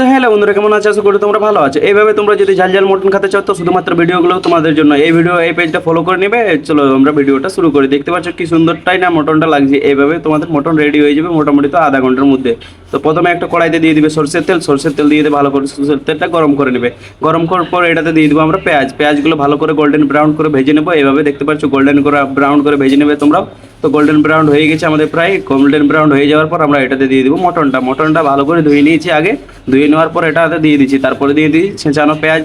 তো হ্যালো বন্ধুরা, কেমন আছে? আশা করি তোমরা ভালো আছো। এইভাবে তোমরা যদি ঝাল ঝাল মটন খেতে চাও, তো শুধুমাত্র ভিডিওগুলো তোমাদের জন্য। এই ভিডিও, এই পেজটা ফলো করে নেবে। চলো আমরা ভিডিওটা শুরু করি। দেখতে পাচ্ছ কি সুন্দরটাই না মটনটা লাগছে। এইভাবে তোমাদের মটন রেডি হয়ে যাবে মোটামুটি তো আধা ঘণ্টার মধ্যে। তো প্রথমে একটা কড়াইতে দিয়ে দিবে সরষের তেল। সরষের তেল দিয়ে ভালো করে সরষের তেলটা গরম করে নেবে। গরম করার পর এটাতে দিয়ে দেবো আমরা পেঁয়াজ। পেঁয়াজগুলো ভালো করে গোল্ডেন ব্রাউন করে ভেজে নেব। এইভাবে দেখতে পাচ্ছ গোল্ডেন করে ব্রাউন করে ভেজে নেবে তোমরাও তো গোল্ডেন ব্রাউন হয়ে গেছে আমাদের প্রায়। গোল্ডেন ব্রাউন হয়ে যাওয়ার পর আমরা এটাতে দিয়ে দিব মটনটা। মটনটা ভালো করে ধুয়ে নিয়েছি আগে। ধুয়ে নেওয়ার পর এটাতে দিয়ে দিচ্ছি। তারপরে দিয়ে দিই, ছেঁচানো পেঁয়াজ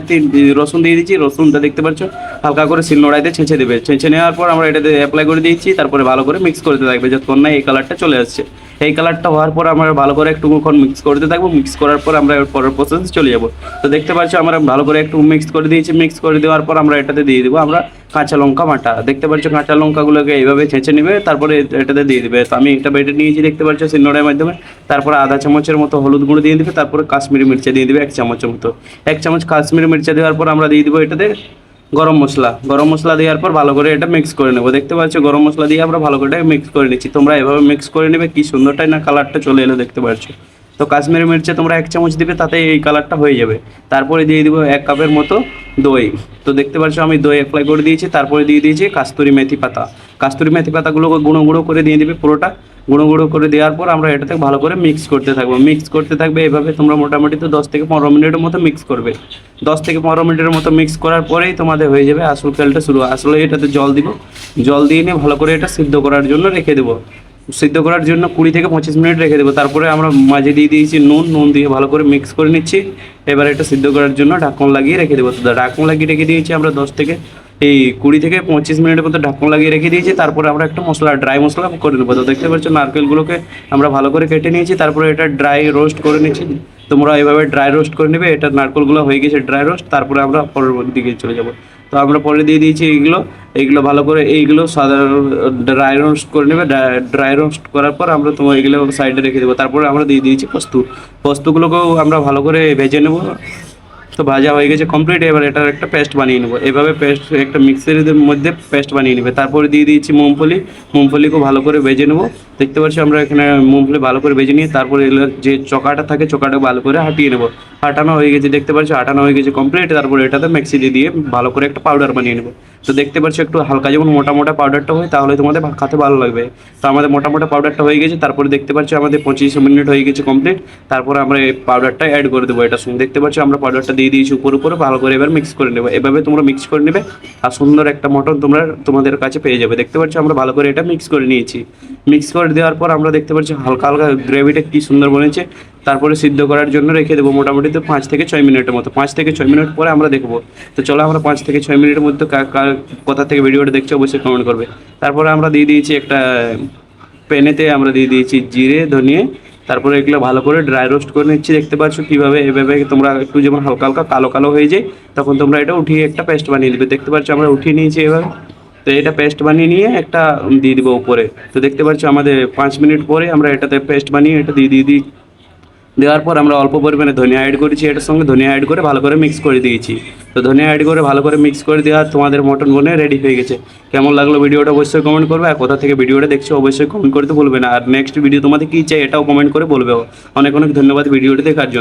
রসুন দিয়ে দিচ্ছি, রসুনটা দেখতে পাচ্ছ, হালকা করে শিল নোড়াইতে ছেঁচে দেবে। ছেঁচে নেওয়ার পর আমরা এটাতে অ্যাপ্লাই করে দিয়েছি তারপরে ভালো করে মিক্স করতে থাকবে, যতক্ষণ না এই কালারটা চলে আসছে। এই কালারটা হওয়ার পর আমরা ভালো করে একটুক্ষণ মিক্স করতে থাকব। মিক্স করার পর আমরা এর পরের প্রসেস চলে যাব। তো দেখতে পাচ্ছ আমরা ভালো করে একটু মিক্স করে দিয়েছি। মিক্স করে দেওয়ার পর আমরা এটাতে দিয়ে দেবো আমরা কাঁচা লঙ্কা বাটা। দেখতে পাচ্ছ কাঁচা লঙ্কাগুলোকে এইভাবে ছেঁচে নেবে, তারপরে এটাতে দিয়ে দেবে। তো আমি এটা বেটে নিয়েছি, দেখতে পাচ্ছ সিন্নড়ের মাধ্যমে। তারপরে আধা চামচের মতো হলুদ গুঁড়ো দিয়ে দেবে, তারপরে কাশ্মীরি মির্চা দিয়ে দেবে এক চামচের মতো। এক চামচ কাশ্মীরি মির্চা দেওয়ার পর আমরা দিয়ে দেবো এটাতে গরম মশলা। গরম মশলা দেওয়ার পর ভালো করে এটা মিক্স করে নেব। দেখতে পাচ্ছ, গরম মশলা দিয়ে আমরা ভালো করে এটা মিক্স করে নিচ্ছি। তোমরা এভাবে মিক্স করে নেবে, কি সুন্দরটাই না কালারটা চলে এলো দেখতে পাচ্ছ। তো কাশ্মীরি মির্চে তোমরা এক চামচ দিবে তাতে এই কালারটা হয়ে যাবে। তারপরে দিয়ে দিব এক কাপের মতো দই। তো দেখতে পাচ্ছ, আমি দই অ্যাপ্লাই করে দিয়েছি, তারপরে দিয়ে দিয়েছি কাস্তুরি মেথি পাতা। কাস্তুরি মেথি পাতাগুলোকে গুঁড়ো গুঁড়ো করে দিয়ে দিবে পুরোটা। গুঁড়ো গুঁড়ো করে দেওয়ার পর আমরা এটাতে ভালো করে মিক্স করতে থাকব। মিক্স করতে থাকবে এভাবে তোমরা মোটামুটি তো দশ থেকে পনেরো মিনিটের মতো মিক্স করবে। দশ থেকে পনেরো মিনিটের মতো মিক্স করার পরেই তোমাদের হয়ে যাবে আসল তেলটা শুরু। আসলে এটাতে জল দিব। জল দিয়ে নিয়ে ভালো করে এটা সিদ্ধ করার জন্য রেখে দেবো। সিদ্ধ করার জন্য কুড়ি থেকে পঁচিশ মিনিট রেখে দেবো। তারপরে আমরা মাঝে দিয়ে দিয়েছি নুন। নুন দিয়ে ভালো করে মিক্স করে নিচ্ছি। এবার এটা সিদ্ধ করার জন্য ঢাকন লাগিয়ে রেখে দেবো। ঢাকন লাগিয়ে রেখে দিয়েছি আমরা দশ থেকে এই কুড়ি থেকে পঁচিশ মিনিটের মতো ঢাকন লাগিয়ে রেখে দিয়েছি। তারপরে আমরা একটা মশলা ড্রাই মশলা করে নেব। তো দেখতে পাচ্ছ, নারকেলগুলোকে আমরা ভালো করে কেটে নিয়েছি। তারপরে এটা ড্রাই রোস্ট করে নিয়েছি। তোমরা এভাবে ড্রাই রোস্ট করে নেবে। এটা নারকেলগুলো হয়ে গেছে ড্রাই রোস্ট তারপরে আমরা পরবর্তী দিকে চলে যাব। তো আমরা পরে দিয়ে দিয়েছি এইগুলো। এইগুলো ভালো করে এইগুলো সাধারণ ড্রাই রোস্ট করে নেবে। ড্রাই রোস্ট করার পর আমরা তোমার এগুলো সাইডে রেখে দেবো। তারপরে আমরা দিয়ে দিয়েছি পোস্ত। পোস্তগুলোকেও আমরা ভালো করে ভেজে নেব। তো ভাজা হয়ে গেছে কমপ্লিট এবার এটার একটা পেস্ট বানিয়ে নেব। এভাবে পেস্ট একটা মিক্সারের মধ্যে পেস্ট বানিয়ে নেবে। তারপরে দিয়ে দিয়েছি মুমফলি মুমফলিকেও ভালো করে ভেজে নেব। দেখতে পাচ্ছি আমরা এখানে মুমফলি ভালো করে ভেজে নিয়ে তারপরে যে চকাটা থাকে, চকাটা ভালো করে হাঁটিয়ে নেব। হাঁটানো হয়ে গেছে, দেখতে পাচ্ছি? হাঁটানো হয়ে গেছে কমপ্লিট তারপরে এটাতে মিক্সি দিয়ে দিয়ে ভালো করে একটা পাউডার বানিয়ে নেব। তো দেখতে পাচ্ছি একটু হালকা, যেমন মোটা মোটা পাউডারটা হয় তাহলে তোমাদের খাতে ভালো লাগবে। তো আমাদের মোটা মোটা পাউডারটা হয়ে গেছে, তারপরে দেখতে পাচ্ছি আমাদের পঁচিশ মিনিট হয়ে গেছে কমপ্লিট তারপরে আমরা এই পাউডারটা অ্যাড করে দেবো এটা শুনে। দেখতে পাচ্ছি আমরা পাউডারটা দিয়ে দিয়েছি উপর উপরে, ভালো করে এবার মিক্স করে নেব। এভাবে তোমরা মিক্স করে নেবে, আর সুন্দর একটা মটন তোমরা, তোমাদের কাছে পেয়ে যাবে। দেখতে পাচ্ছ আমরা ভালো করে এটা মিক্স করে নিয়েছি। মিক্স করে দেওয়ার পর আমরা দেখতে পাচ্ছি হালকা হালকা গ্রেভিটা কি সুন্দর বনেছে তারপরে সিদ্ধ করার জন্য রেখে দেবো মোটামুটি তো পাঁচ থেকে ছয় মিনিটের মতো। পাঁচ থেকে ছয় মিনিট পরে আমরা দেখব। তো চলো আমরা পাঁচ থেকে ছয় মিনিটের মধ্যে কার কোথা থেকে ভিডিওটা দেখছ অবশ্যই কমেন্ট করবে। তারপরে আমরা দিয়ে দিয়েছি একটা পেনেতে আমরা দিয়ে দিয়েছি জিরে, ধনিয়ে। তারপরে এগুলো ভালো করে ড্রাই রোস্ট করে নিচ্ছি। দেখতে পাচ্ছ কীভাবে এভাবে তোমরা একটু যেমন হালকা হালকা কালো কালো হয়ে যায়, তখন তোমরা এটা উঠিয়ে একটা পেস্ট বানিয়ে দেবে। দেখতে পাচ্ছ আমরা উঠিয়ে নিয়েছি এভাবে তো এটা পেস্ট বানিয়ে নিয়ে একটা দিয়ে দেবো উপরে। তো দেখতে পাচ্ছ আমাদের পাঁচ মিনিট পরে আমরা এটাতে পেস্ট বানিয়ে এটা দিয়ে দিয়ে দিই দেওয়ার পর আমরা অল্প পরিমাণে ধনিয়া অ্যাড করেছি, এটার সঙ্গে ধনিয়া অ্যাড করে ভালো করে মিক্স করে দিয়েছি। তো ধনিয়া অ্যাড করে ভালো করে মিক্স করে দেওয়া তোমাদের মটন বনে রেডি হয়ে গেছে। কেমন লাগল ভিডিওটা অবশ্যই কমেন্ট করবে, আর কোথা থেকে ভিডিওটা দেখছ অবশ্যই কমেন্ট করতে বলবে না। আর নেক্সট ভিডিও তোমাদের কী চাই এটাও কমেন্ট করে বলবে। অনেক অনেক ধন্যবাদ ভিডিওটি দেখার জন্য।